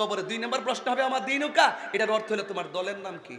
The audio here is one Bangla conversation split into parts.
কবরে। দুই নম্বর প্রশ্ন হবে আমার দিনুকা? এটার অর্থ হলো তোমার দলের নাম কি?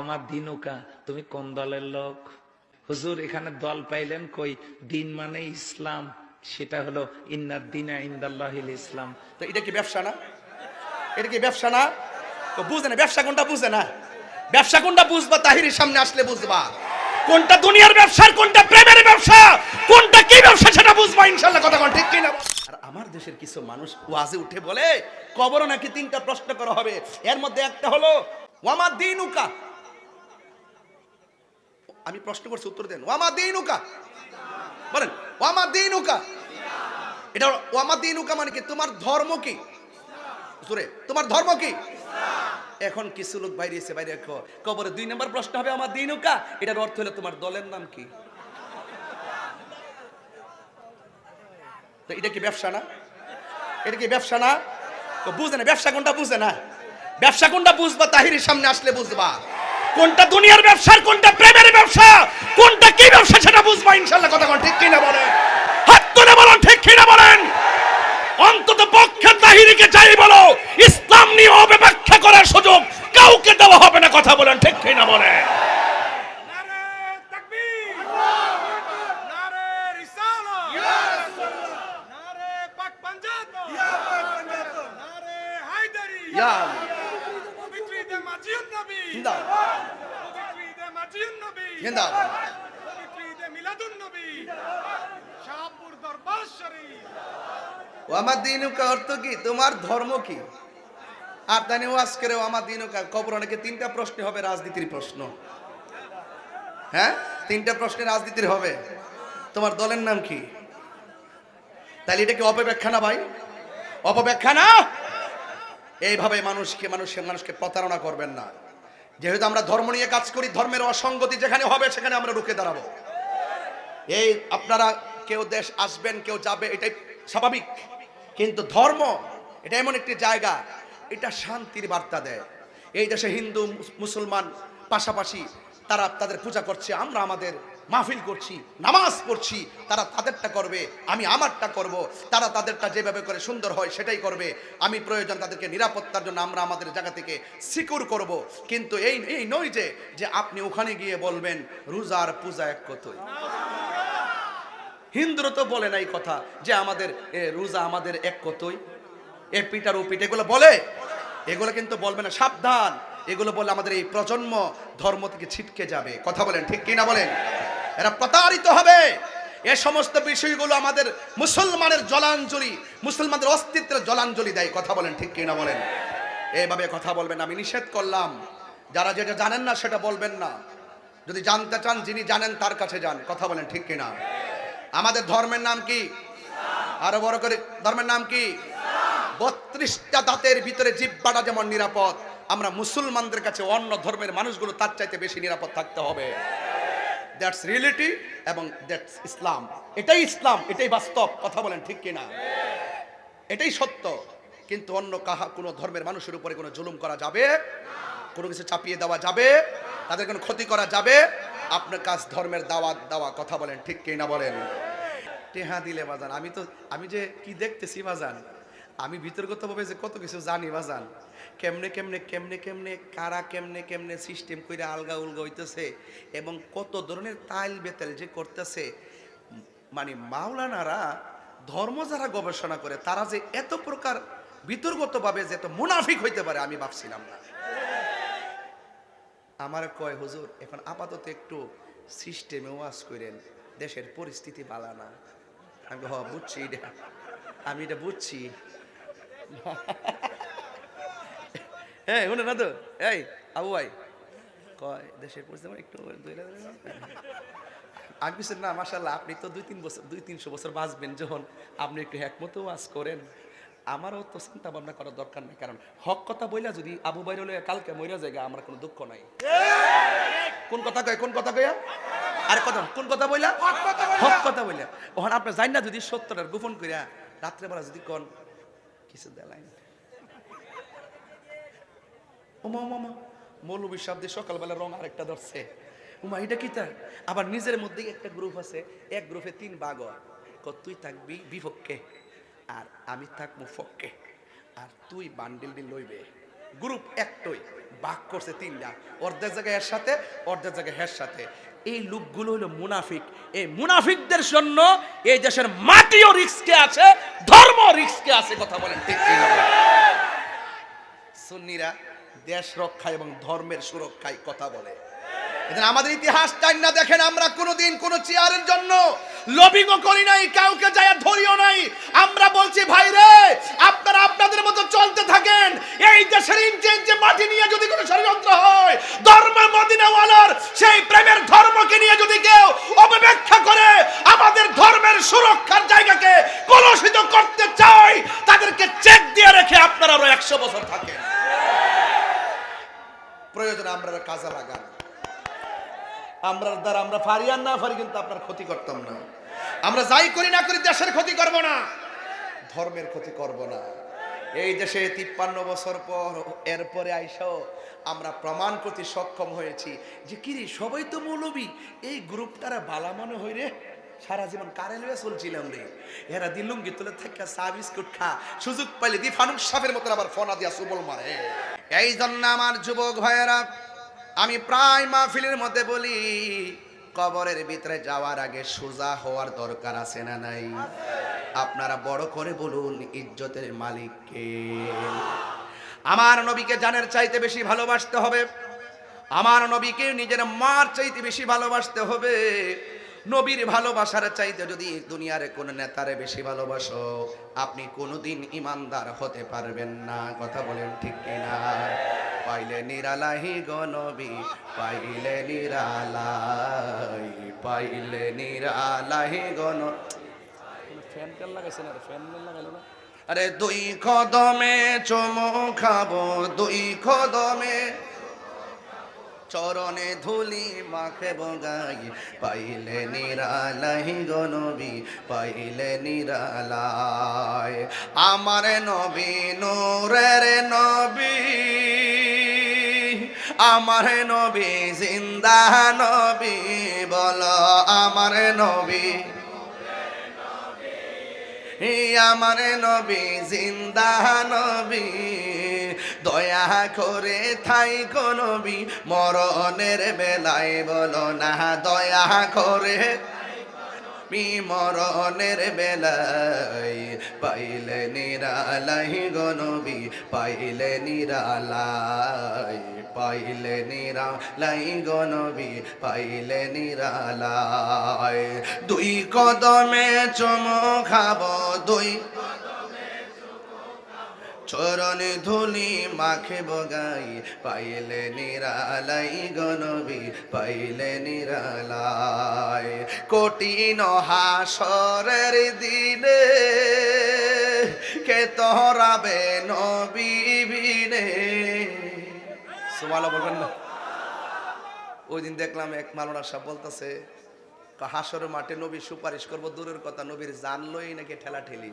আমার দিনুকা তুমি কোন দলের লোক? হুজুর এখানে দল পাইলেন কই? দিন মানে ইসলাম সেটা হলো ইন্নার দিনা ইন্দাল্লাহিল ইসলাম। তো এটা কি ব্যবসা না? এটা কি ব্যবসা না? তো বুঝে না ব্যবসা কোনটা বুঝে না? ব্যবসা কোনটা বুঝবা তাহিরের সামনে আসলে বুঝবা। কোনটা দুনিয়ার ব্যবসা কোনটা প্রেমের ব্যবসা কোনটা কি ব্যবসা সেটা বুঝবা ইনশাল্লাহ কথা কোন ঠিক কিনা আর আমার দেশের কিছু মানুষ ওয়াজে উঠে বলে, কবরও নাকি তিনটা প্রশ্ন করা হবে। এর মধ্যে একটা হলো, ওয়ামা দিনুকা? আমি প্রশ্ন করছি, উত্তর দেন। ওয়ামা দিনুকা? বলেন, ওয়ামা দিনুকা? এটা ওয়ামা দিনুকা মানে কি? তোমার ধর্ম কি? জোরে, তোমার ধর্ম কি? এখন কিছু লোক বাইরে এসে, বাইরে কবরে দুই নম্বর প্রশ্ন হবে আমার দিনুকা? এটার অর্থ হলো, তোমার দলের নাম কি? এটা কি ব্যবসা না? এটা কি ব্যবসা না? তো বুঝে না, ব্যবসা কোনটা বুঝে না? ব্যবসা কোনটা বুঝবা, তাহিরের সামনে আসলে বুঝবা। কোনটা দুনিয়ার ব্যবসা, কোনটা প্রেমের ব্যবসা, কোনটা কি ব্যবসা সেটা বুঝবা ইনশাল্লাহ কথা কোন, ঠিক কিনা বলেন? হাত তুলে বলেন, ঠিক কিনা বলেন? অন্তত পক্ষে তাহিরিকে চাই বলো, ইসলাম নিয়ে অপব্যাখ্যা করার সুযোগ কাউকে দেওয়া হবে না, কথা বলেন, ঠিক কিনা বলেন নারে তাকবীর নারে রিসালাত নারে পাক পাঞ্জাত নারে হায়দারি ইয়া পবিত্র ঈদে মাজিদ নবী। জিন্দাবাদ। পবিত্র ঈদে মাজিদ নবী। জিন্দাবাদ। পবিত্র ঈদে মিলাদুন নবী। শাহপুর দরবার শরীফ। ও আমার দিনুকা অর্থ কি? তোমার ধর্ম কি? আর ওয়াজ করে আমার দিনুকা কবর অনেকে তিনটা প্রশ্ন হবে রাজনীতির প্রশ্ন। হ্যাঁ? তিনটা প্রশ্নে রাজনীতির হবে। তোমার দলের নাম কি? তাহলে এটা কি অপব্যাখ্যা না ভাই? অপব্যাখ্যা না? এইভাবে মানুষকে মানুষের মানুষকে প্রতারণা করবেন না। যেহেতু আমরা ধর্ম নিয়ে কাজ করি, ধর্মের অসঙ্গতি যেখানে হবে সেখানে আমরা রুখে দাঁড়াবো। এই আপনারা কেউ দেশ আসবেন, কেউ যাবে, এটাই স্বাভাবিক। কিন্তু ধর্ম, এটা এমন একটি জায়গা, এটা শান্তির বার্তা দেয়। এই দেশে হিন্দু, মুসলমান পাশাপাশি তারা তাদের পূজা করছে, আমরা আমাদের মাহফিল করছি, নামাজ পড়ছি, তারা তাদেরটা করবে, আমি আমারটা করব, তারা তাদেরটা যেভাবে করে সুন্দর হয় সেটাই করবে। আমি প্রয়োজন তাদেরকে নিরাপত্তার জন্য আমরা আমাদের জায়গা থেকে সিকিউর করব। কিন্তু এই এই নয় যে যে আপনি ওখানে গিয়ে বলবেন, রোজার পূজা এক কতই। হিন্দুরা তো বলে না এই কথা, যে আমাদের রোজা আমাদের এক কতই। এ পিটার ও পিঠ এগুলো বলে? এগুলো কিন্তু বলবে না, সাবধান। এগুলো বলে আমাদের এই প্রজন্ম ধর্ম থেকে ছিটকে যাবে। কথা বলেন, ঠিক কিনা বলেন? এরা প্রতারিত হবে। এ সমস্ত বিষয়গুলো আমাদের মুসলমানের জলাঞ্জলি, মুসলমানদের অস্তিত্বের জলাঞ্জলি দেয়, কথা বলেন ঠিক কিনা বলেন? এভাবে কথা বলবেন, আমি নিষেধ করলাম। যারা যেটা জানেন না, সেটা বলবেন না। যদি জানতে চান, যিনি জানেন, তার কাছে যান, কথা বলেন ঠিক কিনা? আমাদের ধর্মের নাম কি? আরও বড় করে, ধর্মের নাম কি? বত্রিশটা দাঁতের ভিতরে জিব্বাটা যেমন নিরাপদ, আমরা মুসলমানদের কাছে অন্য ধর্মের মানুষগুলো তার চাইতে বেশি নিরাপদ থাকতে হবে। দ্যাটস রিয়েলিটি এবং দ্যাটস ইসলাম। এটাই ইসলাম, এটাই বাস্তব, কথা বলেন ঠিক কিনা এটাই সত্য। কিন্তু অন্য কাহা, কোনো ধর্মের মানুষের উপরে কোনো জুলুম করা যাবে? কোনো কিছু চাপিয়ে দেওয়া যাবে? তাদের কোনো ক্ষতি করা যাবে? আপনার কাজ ধর্মের দাওয়াত দেওয়া, কথা বলেন ঠিক কি না বলেন? টেহা দিলে বাজান, আমি তো, আমি যে কি দেখতেছি বাজান, আমি বিতর্কতভাবে যে কত কিছু জানি বাজান কেমনে কেমনে কেমনে কেমনে, কারা কেমনে কেমনে সিস্টেম করে আলগা উলগা হইতেছে এবং কত ধরনের তাইল বেতাল যে করতেছে মানে মাওলানারা ধর্ম যারা গবেষণা করে, তারা যে এত প্রকার বিতর্কতভাবে যে এত মুনাফিক হইতে পারে, আমি ভাবছিলাম না। আমার কয়, হুজুর, এখন আপাতত একটু সিস্টেমে ওয়াজ করেন দেশের পরিস্থিতি বালা না। আমি হ, বুঝছি এটা, আমি এটা বুঝছি। হ্যাঁ শুনে না তো এই আবু ভাই। কয় দেশের পরিস্থিতি একটু। আমি কিছু না মাসাল্লাহ আপনি তো দুই তিন বছর দুই তিনশো বছর বাঁচবেন যখন। আপনি একটু একমতো ওয়াজ করেন। আমারও তো চিন্তা ভাবনা করার দরকার নেই কারণ হক কথা বইলা যদি আবু বাইর হলে কালকে মইরা জায়গা আমার কোনো দুঃখ নাই। কোন কথা কয় কোন কথা কইয়া? আর কথা কোন কথা বইলা? হক কথা বইলা। ওখানে আপনি জান না যদি সত্যটার গোপন কইরা রাত্রেবেলা যদি কোন কিছু দেলাইন ওমা ওমা ওমা মৌলবী শব্দে সকালবেলা রং আরেকটা ধরছে। উমা এটা কি তা আবার নিজের মধ্যেই একটা গ্রুপ আছে। এক গ্রুপে তিন বাঘ। তুই থাকবি বিপক্ষে আর আমি থাকব পক্ষে আর তুই বান্ডিল দিন লইবে। গ্রুপ একটই। বাক করছে তিনটা। অর্ধেক জায়গায় এর সাথে, অর্ধেক জায়গায় হের সাথে। এই লোকগুলো হলো মুনাফিক। এই মুনাফিকদের জন্য এই দেশের মাটিও রিস্কে আছে ধর্ম রিস্কে আছে। কথা বলেন ঠিক সুন্নিরা দেশ রক্ষা এবং ধর্মের সুরক্ষায় কথা বলে। আমাদের ইতিহাস টাইম না দেখেন আমরা কোনোদিন কোনো চেয়ারের জন্য লবিংও করি নাই, কাউকে যায় ধরিও নাই। আমরা বলছি, ভাই রে, আপনারা আপনাদের মতো চলতে থাকেন। এই দেশের ইঞ্চে মাটি নিয়ে যদি কোনো ষড়যন্ত্র হয়, ধর্ম মদিনাওয়ালার সেই প্রেমের ধর্মকে নিয়ে যদি কেউ অপব্যাখ্যা করে, আমাদের ধর্মের সুরক্ষার জায়গাকে কলুষিত করতে চায়, তাদেরকে চেক দিয়ে রেখে আপনারা আরও একশো বছর থাকেন। প্রয়োজন আমরা কাজে লাগান। আমরা দ্বারা আমরা আর না পারি কিন্তু আপনার ক্ষতি করতাম না। আমরা যাই করি না করি দেশের ক্ষতি করব না। ধর্মের ক্ষতি করব না। এই দেশে তিপ্পান্ন বছর পর, এরপরে আইসাও আমরা প্রমাণ করতে সক্ষম হয়েছি যে, কিরে, সবাই তো মৌলবী। এই গ্রুপটারা বালা মনে হই রে। সারা জীবন কারে লইয়া চলছিলাম রে। এরা দিলুঙ্গি তুলে থেকে চা, বিস্কুট খা, সুযোগ পাইলে দি ফানুক সাপের মতন আবার ফোনা দিয়া সুবল মারে। এই জন্য আমার যুবক ভাইয়েরা, আমি প্রায় মাহফিলের মধ্যে বলি, কবরের ভিতরে যাওয়ার আগে সোজা হওয়ার দরকার আছে না নাই? আপনারা বড় করে বলুন, ইজ্জতের মালিককে আমার নবীকে জানের চাইতে বেশি ভালোবাসতে হবে। আমার নবীকে নিজের মার চাইতে বেশি ভালোবাসতে হবে। নবীর ভালোবাসার চাইতে যদি দুনিয়ার কোন নেতারে বেশি ভালোবাসো আপনি কোনোদিন ইমানদার হতে পারবেন না। কথা বলেন ঠিক কিনা? পাইলে নিরালাহি গনবী পাইলে নিরালাই পাইলে নিরালাহি গন ফ্যান কেন লাগাইছে না ফ্যান লাগাইলো না? আরে দুই কদমে চমো খাব দুই কদমে চরণে ধুলি মাখে বগাই। পাইলে নিরালাই গনবি পাইলে নিরালায় আমার নবী, নূরের নবী, আমার নবী, জিন্দা নবী, বলো আমার নবী। আমার নবী, জিন্দা নবী, দয়া করে থাই নবী, মরণের বেলায় বলো না, দয়া করে মরণের বেলায় পাইলে নিরালাই গনবী পাইলে নিরালাই। পাইলে নিরালাই গনবী পাইলে নিরালাই। দুই কদমে চমো খাব, দুই চরণে ধুলি মাখে বগাই পাইলে নিরালাই গনবি পাইলে নিরালাই। কঠিন হাসরের দিনে কে তোরাবে নবী বিনে সুমালা বলবেন না? ওই দিন দেখলাম এক সাহেব বলতেছে মাঠে নবী সুপারিশ দূরের কথা, নবীর নাকি ঠেলা ঠেলি?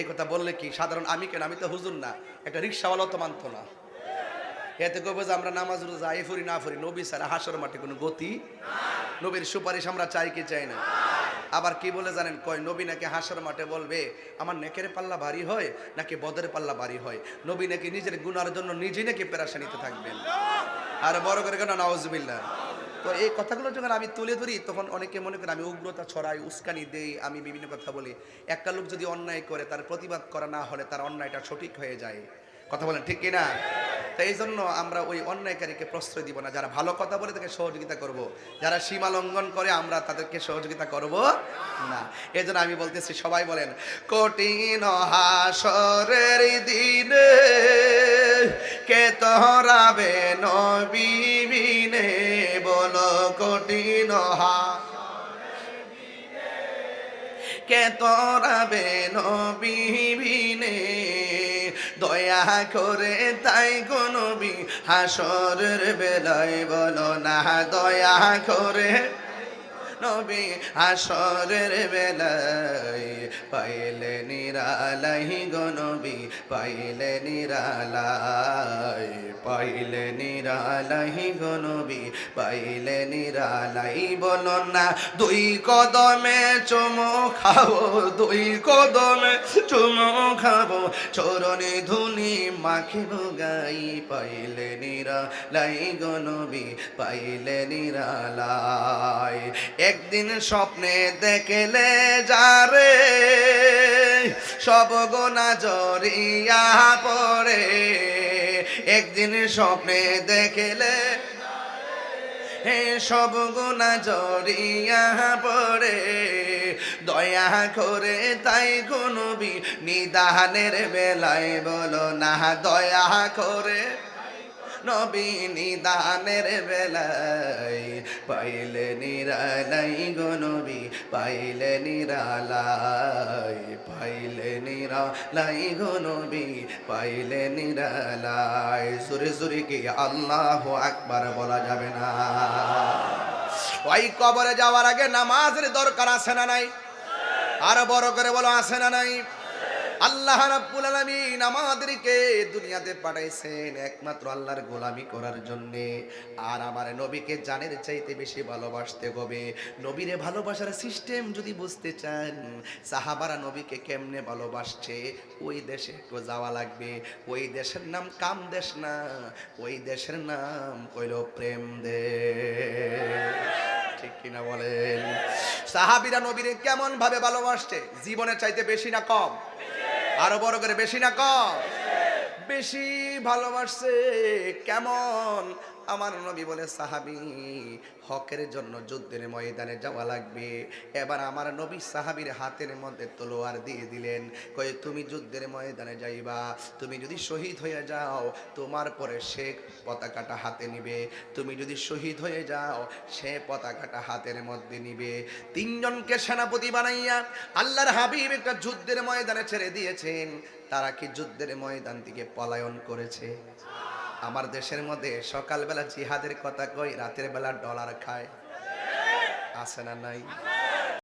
এই কথা বললে কি, সাধারণ আমি কেন? আমি তো হুজুর না, একটা রিক্সাওয়ালাও তো মানতো না। এতে কবে যে আমরা নামাজ যাই ফুরি না ফুরি, নবী ছাড়া হাসর মাঠে কোনো গতি নবীর সুপারিশ আমরা চাই কি চাই না? আবার কি বলে জানেন? কয়, নবী নাকি হাসার মাঠে বলবে, আমার নেকের পাল্লা ভারী হয় নাকি বদের পাল্লা ভারী হয়? নবী নাকি নিজের গুনার জন্য নিজেই নাকি পেরাশানিতে থাকবেন? আর বড় করে কেন? নওয়াজবিল্লাহ তো এই কথাগুলো যখন আমি তুলে ধরি, তখন অনেকে মনে করেন আমি উগ্রতা ছড়াই, উস্কানি দেই, আমি বিভিন্ন কথা বলি। একটা লোক যদি অন্যায় করে, তার প্রতিবাদ করা না হলে তার অন্যায়টা সঠিক হয়ে যায়। কথা বলেন, ঠিক কিনা? তো এই জন্য আমরা ওই অন্যায়কারীকে প্রশ্রয় দিব না। যারা ভালো কথা বলে তাকে সহযোগিতা করব। যারা সীমা লঙ্ঘন করে, আমরা তাদেরকে সহযোগিতা করব না। এই জন্য আমি বলতেছি, সবাই বলেন, কঠিন হাসরের দিনে কে তোরাবে নবীনে বলো, কঠিন হা কে তোরাবে নবীনে দয়া করে তাই গনবি হাসরের বেলায় বলো না দয়া করে। নবী আসরের বেলায় পাইলে নিরালাই গো নবী, পাইলে নিরালাই পাইলে নিরালাই গো নবী, পাইলে নিরালাই। বলো না, দুই কদমে চুমো খাব, দুই কদমে চুমো খাব চরণে ধুনি মাখিব গাই, পাইলে নিরালাই গো নবী, পাইলে নিরালাই। একদিন স্বপ্নে দেখলে যারে, সব গোনা জরিয়া পড়ে। একদিন স্বপ্নে দেখলে হে সব গুণা জড়িয়া পরে দয়া করে তাই গুনবি নিদানের বেলায় বলো না, দয়া করে। নবী নিদানের বেলায়, পাইলে নিরালাই গো নবী, পাইলে নিরালাই পাইলে নিরালাই গো নবী, পাইলে নিরালাই। সুরে সুরে কি আল্লাহ আকবার বলা যাবে না? ওই কবরে যাওয়ার আগে নামাজের দরকার আছে না নাই? আরও বড় করে বলো, আছে না নাই? আল্লাহ রাব্বুল আলামিন আমাদেরকে দুনিয়াতে পাঠাইছেন একমাত্র আল্লাহর গোলামি করার জন্য। আর আমার নবীকে জানের চাইতে বেশি ভালোবাসতে হবে। নবীরে ভালোবাসার সিস্টেম যদি বুঝতে চান, সাহাবারা নবীকে কেমনে ভালোবাসছে? ওই দেশে একটু যাওয়া লাগবে। ওই দেশের নাম কাম দেশ না, ওই দেশের নাম কইল প্রেম দেশ। ঠিক কিনা বলেন? সাহাবিরা নবীরে কেমন ভাবে ভালোবাসছে? জীবনের চাইতে বেশি না কম? আরও বড় করে বেশি না কম। বেশি ভালোবাসছে কেমন? আমার নবী বলে, সাহাবি, হকের জন্য যুদ্ধের ময়দানে যাওয়া লাগবে। এবার আমার নবী সাহাবির হাতের মধ্যে তলোয়ার দিয়ে দিলেন, কয়ে, তুমি যুদ্ধের ময়দানে যাইবা, তুমি যদি শহীদ হয়ে যাও, তোমার পরে সে পতাকাটা হাতে নিবে। তুমি যদি শহীদ হয়ে যাও, সে পতাকাটা হাতের মধ্যে নিবে। তিনজনকে সেনাপতি বানাইয়া আল্লাহর হাবিব একটা যুদ্ধের ময়দানে ছেড়ে দিয়েছেন। তারা কি যুদ্ধের ময়দান থেকে পলায়ন করেছে? আমার দেশের মধ্যে সকালবেলা জিহাদের কথা কই রাতের বেলা ডলার খায়। আছে না নাই?